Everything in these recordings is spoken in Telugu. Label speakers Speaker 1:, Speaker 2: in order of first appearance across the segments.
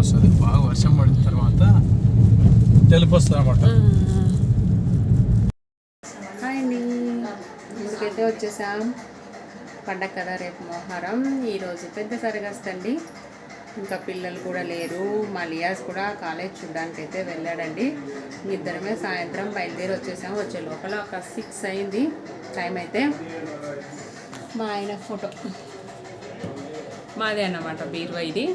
Speaker 1: వస్తుంది. బాగా వర్షం పడిన తర్వాత తెలుపు వస్తుంది అనమాట
Speaker 2: హాయ్ ఇంటికైతే వచ్చేసాం. పండగ కదా రేపు మొహరం. ఈరోజు పెద్ద సరిగస్తండి ఇంకా పిల్లలు కూడా లేరు. మా లియాస్ కూడా కాలేజ్ చూడడానికి అయితే వెళ్ళాడండి ఇద్దరమే సాయంత్రం బయలుదేరి వచ్చేసాం. వచ్చే లోపల ఒక సిక్స్ అయింది. టైం అయితే మా ఆయన ఫోటో. మాదే అన్నమాట బీరువా ఇది.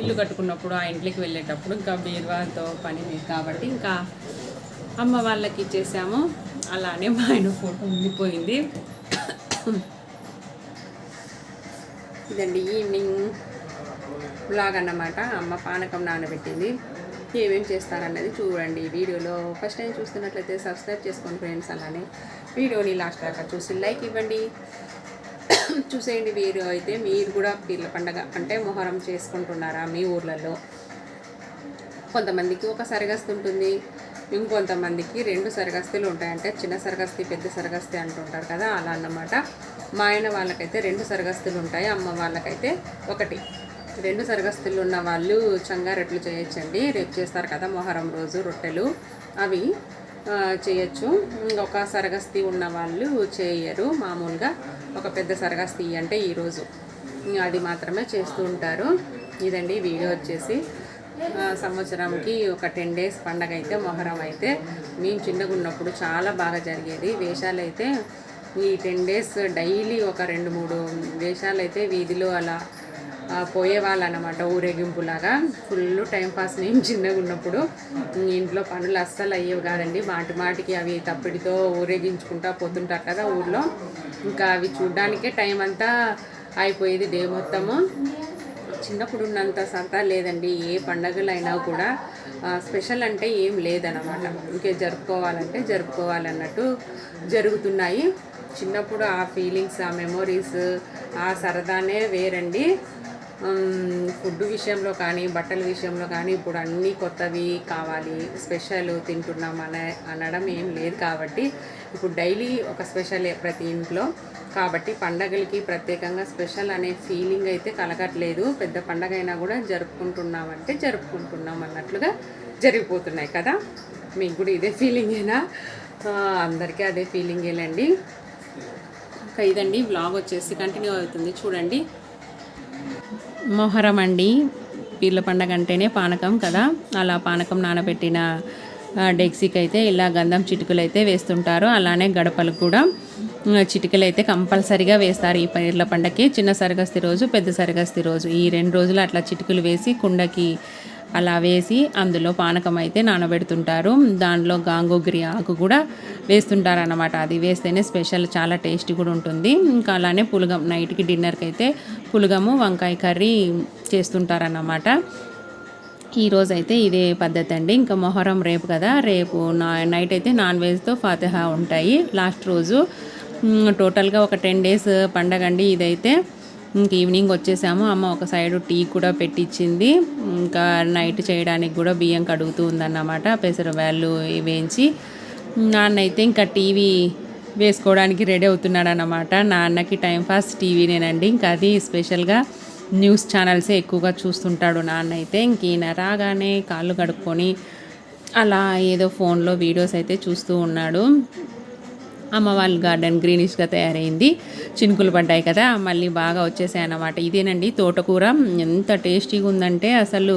Speaker 2: ఇల్లు కట్టుకున్నప్పుడు ఆ ఇంట్లోకి వెళ్ళేటప్పుడు ఇంకా బీరువాతో పని కాబట్టి ఇంకా అమ్మ వాళ్ళకి ఇచ్చేసాము. అలానే మా ఆయన ఫోటో ఉండిపోయింది. ఇదండి ఈవినింగ్ బ్లాగ్ అన్నమాట. అమ్మ పానకం నానబెట్టింది. ఏమేమి చేస్తారన్నది చూడండి వీడియోలో. ఫస్ట్ టైం చూస్తున్నట్లయితే సబ్స్క్రైబ్ చేసుకోండి ఫ్రెండ్స్. అలానే వీడియోని లాస్ట్ దాకా చూసి లైక్ ఇవ్వండి. చూసేయండి వీరు అయితే. మీరు కూడా పీర్ల పండగ అంటే మొహరం చేసుకుంటున్నారా మీ ఊర్లలో? కొంతమందికి ఒక సరగస్తు ఉంటుంది. ఇంకొంతమందికి రెండు సరగస్తులు ఉంటాయి అంటే చిన్న సరగస్తి పెద్ద సరగస్తి అంటుంటారు కదా అలా అన్నమాట. మా ఆయన వాళ్ళకైతే రెండు సరగస్తులు ఉంటాయి అమ్మ వాళ్ళకైతే ఒకటి. రెండు సరగస్తులు ఉన్న వాళ్ళు చంగారెట్లు చేయొచ్చండి. రేపు చేస్తారు కదా మొహరం రోజు రొట్టెలు. అవి చేయొచ్చు. ఒక సరగస్తి ఉన్న వాళ్ళు చేయరు మామూలుగా. ఒక పెద్ద సరగస్తి అంటే ఈరోజు అది మాత్రమే చేస్తూ ఉంటారు. ఇదండి వీడియో వచ్చేసి. సంవత్సరంకి ఒక టెన్ డేస్ పండగ అయితే మొహరం అయితే మేము చిన్నగా ఉన్నప్పుడు చాలా బాగా జరిగేది. వేషాలు అయితే ఈ టెన్ డేస్ డైలీ ఒక రెండు మూడు వేషాలు అయితే వీధిలో అలా పోయేవాళ్ళు అనమాట ఊరేగింపులాగా. ఫుల్ టైం పాస్ చిన్నగా ఉన్నప్పుడు. ఇంట్లో పనులు అస్సలు అయ్యేవి కాదండి. మాటి మాటికి అవి తప్పిడితో ఊరేగించుకుంటా పోతుంటారు కదా ఊర్లో. ఇంకా అవి చూడ్డానికే టైం అంతా అయిపోయేది డే మొత్తము. చిన్నప్పుడు ఉన్నంత సరదా లేదండి. ఏ పండగలైనా కూడా స్పెషల్ అంటే ఏం లేదనమాట. ఇంకే జరుపుకోవాలంటే జరుపుకోవాలన్నట్టు జరుగుతున్నాయి. చిన్నప్పుడు ఆ ఫీలింగ్స్ ఆ మెమొరీస్ ఆ సరదానే వేరండి. ఫుడ్ విషయంలో కానీ బట్టల విషయంలో కానీ ఇప్పుడు అన్నీ కొత్తవి కావాలి. స్పెషల్ తింటున్నాం అన అనడం ఏం లేదు కాబట్టి ఇప్పుడు డైలీ ఒక స్పెషల్ ప్రతి ఇంట్లో. కాబట్టి పండగలకి ప్రత్యేకంగా స్పెషల్ అనే ఫీలింగ్ అయితే కలగట్లేదు. పెద్ద పండగ అయినా కూడా జరుపుకుంటున్నామంటే జరుపుకుంటున్నాం అన్నట్లుగా జరిగిపోతున్నాయి కదా. మీకు కూడా ఇదే ఫీలింగేనా? అందరికీ అదే ఫీలింగేలండి. ఇంకా ఇదండి బ్లాగ్ వచ్చేసి కంటిన్యూ అవుతుంది. చూడండి. మొహరం అండి. పీర్ల పండగ అంటేనే పానకం కదా. అలా పానకం నానబెట్టిన డెక్సీకి అయితే ఇలా గంధం చిటుకలు అయితే వేస్తుంటారు. అలానే గడపలు కూడా చిటికలు అయితే కంపల్సరీగా వేస్తారు ఈ పీర్ల పండగకి చిన్న సరగస్తి రోజు పెద్ద సరగస్తి రోజు. ఈ రెండు రోజులు అట్లా చిటుకులు వేసి కుండకి అలా వేసి అందులో పానకం అయితే నానబెడుతుంటారు. దానిలో గాంగోగిరి ఆకు కూడా వేస్తుంటారు అన్నమాట అది వేస్తేనే స్పెషల్ చాలా టేస్టీ కూడా ఉంటుంది. ఇంకా అలానే పులగం నైట్కి డిన్నర్కి అయితే పులగము వంకాయ కర్రీ చేస్తుంటారన్నమాట. ఈరోజైతే ఇదే పద్ధతి అండి ఇంకా మొహరం రేపు కదా. రేపు నా నైట్ అయితే నాన్ వెజ్తో ఫాతిహా ఉంటాయి. లాస్ట్ రోజు టోటల్గా ఒక టెన్ డేస్ పండగ అండి ఇదైతే. ఇంక ఈవినింగ్ వచ్చేసాము. అమ్మ ఒక సైడ్ టీ కూడా పెట్టించింది ఇంకా నైట్ చేయడానికి కూడా బియ్యం కడుగుతూ ఉందన్నమాట. పెసరవాళ్ళు వేయించి నాన్న అయితే ఇంకా టీవీ వేసుకోవడానికి రెడీ అవుతున్నాడు అన్నమాట నాన్నకి టైం పాస్ టీవీనేనండి. ఇంకా అది స్పెషల్గా న్యూస్ ఛానల్సే ఎక్కువగా చూస్తుంటాడు నాన్న అయితే. ఇంక రాగానే కాళ్ళు కడుక్కొని అలా ఏదో ఫోన్లో వీడియోస్ అయితే చూస్తూ ఉన్నాడు. అమ్మ వాళ్ళ గార్డెన్ గ్రీనిష్గా తయారైంది. చినుకులు పడ్డాయి కదా మళ్ళీ బాగా వచ్చేసాయి అన్నమాట ఇదేనండి తోటకూర. ఎంత టేస్టీగా ఉందంటే అసలు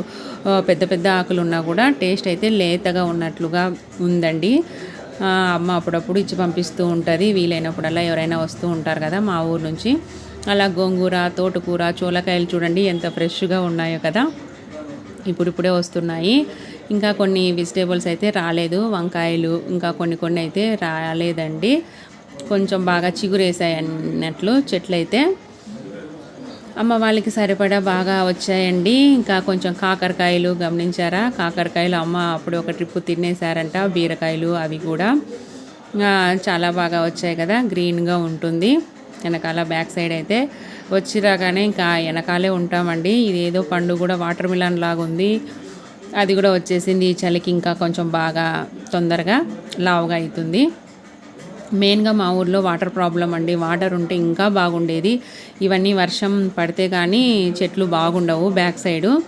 Speaker 2: పెద్ద పెద్ద ఆకులు ఉన్నా కూడా టేస్ట్ అయితే లేతగా ఉన్నట్లుగా ఉందండి. అమ్మ అప్పుడప్పుడు ఇచ్చి పంపిస్తూ ఉంటుంది. వీలైనప్పుడల్లా ఎవరైనా వస్తూ ఉంటారు కదా మా ఊరు నుంచి. అలా గోంగూర తోటకూర చోలకాయలు చూడండి ఎంత ఫ్రెష్గా ఉన్నాయో కదా. ఇప్పుడిప్పుడే వస్తున్నాయి. ఇంకా కొన్ని వెజిటేబుల్స్ అయితే రాలేదు. వంకాయలు ఇంకా కొన్ని కొన్ని అయితే రాలేదండి. కొంచెం బాగా చిగురేసాయి అన్నట్లు చెట్లయితే అమ్మ వాళ్ళకి సరిపడా బాగా వచ్చాయండి. ఇంకా కొంచెం కాకరకాయలు గమనించారా? కాకరకాయలు అమ్మ అప్పుడు ఒక ట్రిప్ తినేసారంట బీరకాయలు అవి కూడా. చాలా బాగా వచ్చాయి కదా గ్రీన్గా ఉంటుంది. వెనకాల బ్యాక్ సైడ్ అయితే వచ్చి రాగానే ఇంకా వెనకాలే ఉంటామండి. ఇది ఏదో పండు కూడా వాటర్ మిలన్ లాగా ఉంది. అది కూడా వచ్చేసింది. ఈ చలికి ఇంకా కొంచెం బాగా తొందరగా లావుగా అవుతుంది. మెయిన్గా మా ఊర్లో వాటర్ ప్రాబ్లం అండి. వాటర్ ఉంటే ఇంకా బాగుండేది. ఇవన్నీ వర్షం పడితే కానీ చెట్లు బాగుండవు బ్యాక్ సైడు.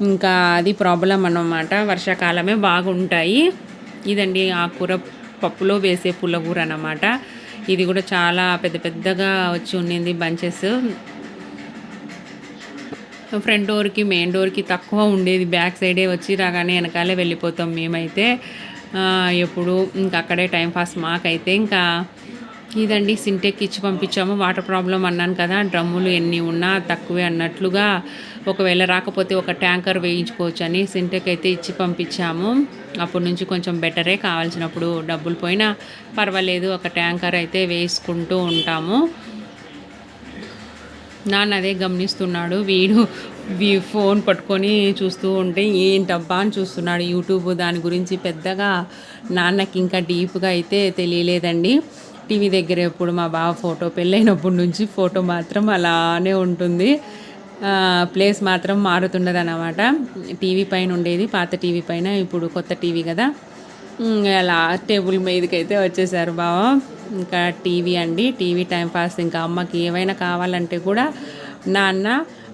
Speaker 2: ఇంకా అది ప్రాబ్లం అన్నమాట. వర్షాకాలమే బాగుంటాయి. ఇదండి ఆ కూర పప్పులో వేసే పుల్లకూర అన్నమాట. ఇది కూడా చాలా పెద్ద పెద్దగా వచ్చి ఉండింది బంచెస్. ఫ్రంట్ డోర్కి మెయిన్ డోర్కి తక్కువ ఉండేది. బ్యాక్ సైడే వచ్చి రాగానే వెనకాలే వెళ్ళిపోతాం మేమైతే. ఎప్పుడు ఇంకా అక్కడే టైం పాస్ మాకైతే ఇంకా ఇదండి సింటెక్ ఇచ్చి పంపించాము. వాటర్ ప్రాబ్లం అన్నాను కదా డ్రమ్ములు ఎన్ని ఉన్నా తక్కువే అన్నట్లుగా ఒకవేళ రాకపోతే ఒక ట్యాంకర్ వేయించుకోవచ్చు అని సింటెక్ అయితే ఇచ్చి పంపించాము. అప్పటి నుంచి కొంచెం బెటరే కావాల్సినప్పుడు డబ్బులు పోయినా పర్వాలేదు ఒక ట్యాంకర్ అయితే వేసుకుంటూ ఉంటాము. నాన్న అదే గమనిస్తున్నాడు వీడు ఫోన్ పట్టుకొని చూస్తూ ఉంటే ఏంటబ్బా అని చూస్తున్నాడు యూట్యూబ్. దాని గురించి పెద్దగా నాన్నకి ఇంకా డీప్గా అయితే తెలియలేదండి. టీవీ దగ్గర ఎప్పుడు మా బావ ఫోటో పెళ్ళైనప్పటి నుంచి ఫోటో మాత్రం అలానే ఉంటుంది. ప్లేస్ మాత్రం మారుతుండదు అనమాట టీవీ పైన ఉండేది పాత టీవీ పైన ఇప్పుడు కొత్త టీవీ కదా. అలా టేబుల్ మీదకి అయితే వచ్చేసారు బావ. ఇంకా టీవీ అండి టీవీ టైం పాస్. ఇంకా అమ్మకి ఏమైనా కావాలంటే కూడా నాన్న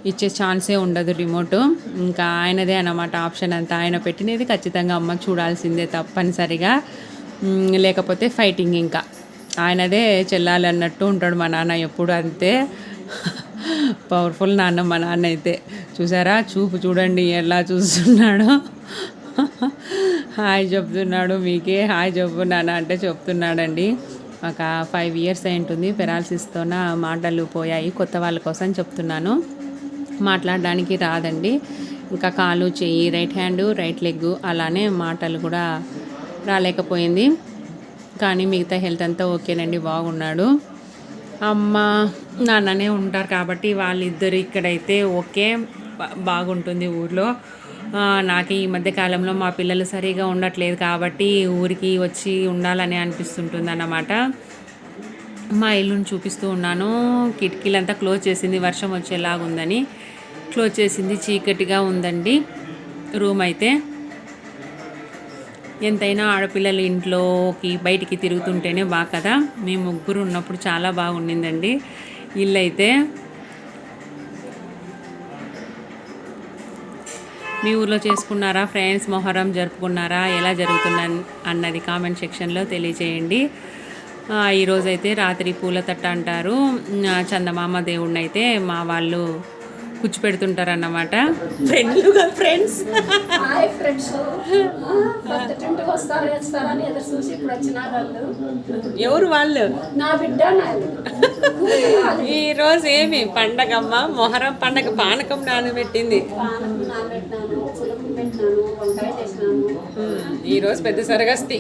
Speaker 2: ఇచ్చే ఛాన్సే ఉండదు రిమోట్. ఇంకా ఆయనదే అన్నమాట ఆప్షన్ అంతా. ఆయన పెట్టినది ఖచ్చితంగా అమ్మ చూడాల్సిందే తప్పనిసరిగా. లేకపోతే ఫైటింగ్ ఇంకా. ఆయనదే చెల్లాలి అన్నట్టు ఉంటాడు మా నాన్న ఎప్పుడు అంతే. పవర్ఫుల్ నాన్న మా నాన్న అయితే. చూసారా? చూపు చూడండి ఎలా చూస్తున్నాడో. హాయ్ చెప్తున్నాడు మీకే. హాయ్ చెప్పు నాన్న అంటే చెప్తున్నాడండి. ఒక ఫైవ్ ఇయర్స్ అయి ఉంటుంది. పెరాలసిస్తోన మాటలు పోయాయి. కొత్త వాళ్ళ కోసం చెప్తున్నాను. మాట్లాడడానికి రాదండి. ఇంకా కాలు చెయ్యి రైట్ హ్యాండ్ రైట్ లెగ్ అలానే మాటలు కూడా రాలేకపోయింది. కానీ మిగతా హెల్త్ అంతా ఓకేనండి బాగున్నాడు. అమ్మ నాన్ననే ఉంటారు కాబట్టి వాళ్ళిద్దరు ఇక్కడైతే ఓకే బాగుంటుంది ఊర్లో. నాకు ఈ మధ్య కాలంలో మా పిల్లలు సరిగా ఉండట్లేదు కాబట్టి ఊరికి వచ్చి ఉండాలని అనిపిస్తుంటుంది అన్నమాట మా ఇల్లుని చూపిస్తూ ఉన్నాను. కిటికీలంతా క్లోజ్ చేసింది వర్షం వచ్చేలాగుందని. క్లోజ్ చేసింది చీకటిగా ఉందండి. రూమ్ అయితే ఎంతైనా ఆడపిల్లలు ఇంట్లోకి బయటికి తిరుగుతుంటేనే బాగా కదా. మేము ముగ్గురు ఉన్నప్పుడు చాలా బాగుండిందండి. ఇల్లు అయితే మీ ఊర్లో చేసుకున్నారా? ఫ్రెండ్స్ మొహరం జరుపుకున్నారా? ఎలా జరుగుతుంద అన్నది కామెంట్ సెక్షన్లో తెలియజేయండి ఈరోజైతే రాత్రి పూల తట్ట అంటారు. చందమామ దేవుడిని అయితే మా వాళ్ళు కూర్చోపెడుతుంటారన్నమాట. ఫ్రెండ్లుగా ఫ్రెండ్స్
Speaker 3: హాయ్ ఫ్రెండ్స్ కొత్త టెంట్కి వస్తారు వేస్తారని ఎదురు చూసి ఇప్పుడు వచ్చిన వాళ్ళు.
Speaker 2: ఎవరు వాళ్ళు?
Speaker 3: నా బిడ్డ నాది
Speaker 2: ఈ రోజు ఏమి? పండగమ్మ? మొహరం పండగ పానకం నానబెట్టింది.
Speaker 3: పానం నానబెట్టినాను పులుపు పెట్టినాను వంకాయ చేసినాను.
Speaker 2: ఉమ్, ఈ రోజు పెద్ద సరగస్తి.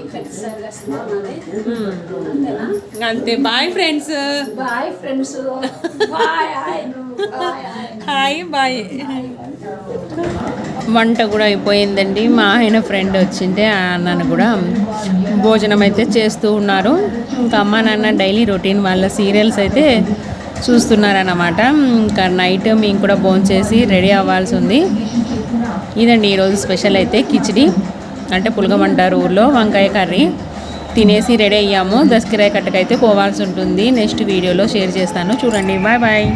Speaker 2: అంతే bye friends.
Speaker 3: Bye friends. Hi. Bye
Speaker 2: bye. వంట కూడా అయిపోయిందండి. మా ఆయన ఫ్రెండ్ వచ్చింటే ఆ అన్నను కూడా భోజనం అయితే చేస్తూ ఉన్నారు. ఇంకా అమ్మ నాన్న డైలీ రొటీన్ వాళ్ళ సీరియల్స్ అయితే చూస్తున్నారన్నమాట. ఇంకా నైట్ మేము కూడా భోంచేసి రెడీ అవ్వాల్సి ఉంది. ఇదండి ఈరోజు స్పెషల్ అయితే కిచిడి అంటే పులగమంటారు ఊర్లో వంకాయ కర్రీ. తినేసి రెడీ అయ్యాము. దసకిరాయ కట్టకైతే పోవాల్సి ఉంటుంది. నెక్స్ట్ వీడియోలో షేర్ చేస్తాను. చూడండి. Bye bye.